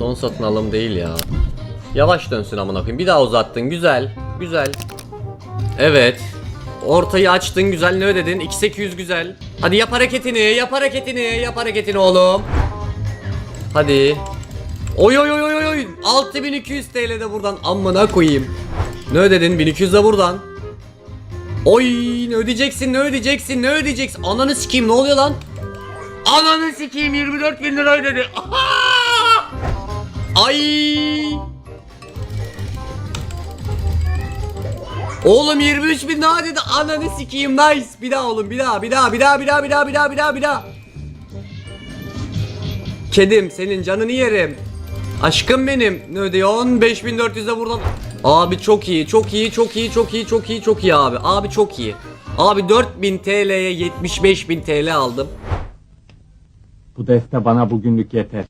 Son satın alım değil ya. Yavaş dönsün amına koyayım. Bir daha uzattın. Güzel. Güzel. Evet. Ortayı açtın güzel ne ödedin? 2800 güzel. Hadi yap hareketini, yap hareketini, yap hareketini oğlum. Hadi. Oy oy oy oy oy. 6200 TL de buradan amına koyayım. Ne ödedin? 1200 de buradan. Oy ne ödeyeceksin ne ödeyeceksin ne ödeyeceksin Ananı sikeyim ne oluyor lan Ananı sikeyim 24 bin lira ödedi Aha! Ay. Oğlum 23 bin daha dedi. Ananı sikeyim nice. Bir daha oğlum bir daha bir daha bir daha bir daha bir daha bir daha bir daha bir daha. Kedim senin canını yerim. Aşkım benim. Ne ödüyorsun 5400'e buradan. Abi çok iyi çok iyi çok iyi çok iyi çok iyi çok iyi abi. Abi çok iyi. Abi 4000 TL'ye 75.000 TL aldım. Bu deste bana bugünlük yeter.